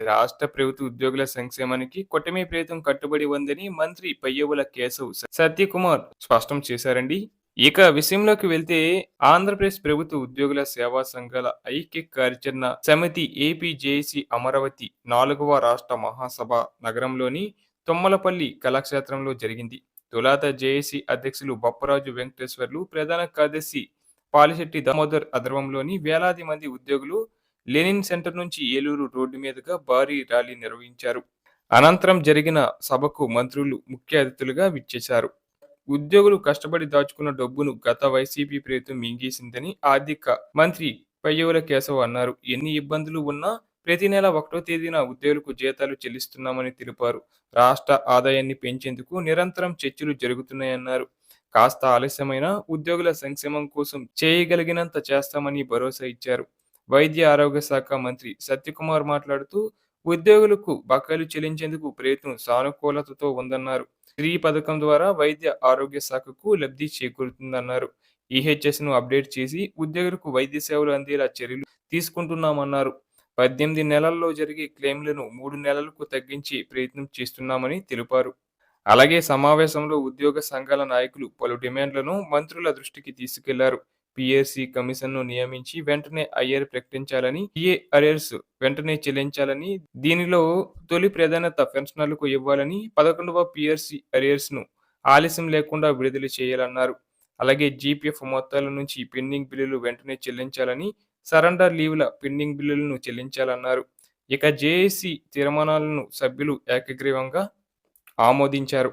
రాష్ట్ర ప్రభుత్వ ఉద్యోగుల సంక్షేమానికి కూటమి ప్రభుత్వం కట్టుబడి ఉందని మంత్రి పయ్యవుల కేశవ్ సత్యకుమార్ స్పష్టం చేశారండి. ఇక విషయంలోకి వెళ్తే ఆంధ్రప్రదేశ్ ప్రభుత్వ ఉద్యోగుల సేవా సంఘాల ఐక్య కార్యాచరణ సమితి ఏపీజేసి అమరావతి నాలుగవ రాష్ట్ర మహాసభ నగరంలోని తుమ్మలపల్లి కళాక్షేత్రంలో జరిగింది. తొలాత జేఏసీ అధ్యక్షులు బప్పరాజు వెంకటేశ్వర్లు ప్రధాన కార్యదర్శి పాలిశెట్టి దామోదర్ అధ్వర్యంలోని వేలాది మంది ఉద్యోగులు లెనిన్ సెంటర్ నుంచి ఏలూరు రోడ్డు మీదుగా భారీ ర్యాలీ నిర్వహించారు. అనంతరం జరిగిన సభకు మంత్రులు ముఖ్య అతిథులుగా విచ్చేశారు. ఉద్యోగులు కష్టపడి దాచుకున్న డబ్బును గత వైసీపీ ప్రభుత్వం మింగేసిందని ఆర్థిక మంత్రి పయ్యవుల కేశవ్ అన్నారు. ఎన్ని ఇబ్బందులు ఉన్నా ప్రతి నెల ఒకటో తేదీన ఉద్యోగులకు జీతాలు చెల్లిస్తున్నామని తెలిపారు. రాష్ట్ర ఆదాయాన్ని పెంచేందుకు నిరంతరం చర్చలు జరుగుతున్నాయన్నారు. కాస్త ఆలస్యమైన ఉద్యోగుల సంక్షేమం కోసం చేయగలిగినంత చేస్తామని భరోసా ఇచ్చారు. వైద్య ఆరోగ్య శాఖ మంత్రి సత్యకుమార్ మాట్లాడుతూ ఉద్యోగులకు బకాయిలు చెల్లించేందుకు ప్రయత్నం సానుకూలతతో ఉందన్నారు. స్త్రీ పథకం ద్వారా వైద్య ఆరోగ్య శాఖకు లబ్ధి చేకూరుతుందన్నారు. ఈహెచ్ఎస్ను అప్డేట్ చేసి ఉద్యోగులకు వైద్య సేవలు అందేలా చర్యలు తీసుకుంటున్నామన్నారు. పద్దెనిమిది నెలల్లో జరిగే క్లెయిమ్లను మూడు నెలలకు తగ్గించి ప్రయత్నం చేస్తున్నామని తెలిపారు. అలాగే సమావేశంలో ఉద్యోగ సంఘాల నాయకులు పలు డిమాండ్లను మంత్రుల దృష్టికి తీసుకెళ్ళారు. పిఎస్సి కమిషన్ను నియమించి వెంటనే ఐఆర్ ప్రకటించాలని పిఏ అరేర్స్ వెంటనే చెల్లించాలని దీనిలో తొలి ప్రాధాన్యత పెన్షనర్లకు ఇవ్వాలని పదకొండవ పిఎస్సి అరేర్స్ను ఆలస్యం లేకుండా విడుదల చేయాలన్నారు. అలాగే జీపీఎఫ్ మొత్తాల నుంచి పెండింగ్ బిల్లులు వెంటనే చెల్లించాలని సరెండర్ లీవ్ల పెండింగ్ బిల్లులను చెల్లించాలన్నారు. ఇక జేఏసీ తీర్మానాలను సభ్యులు ఏకగ్రీవంగా ఆమోదించారు.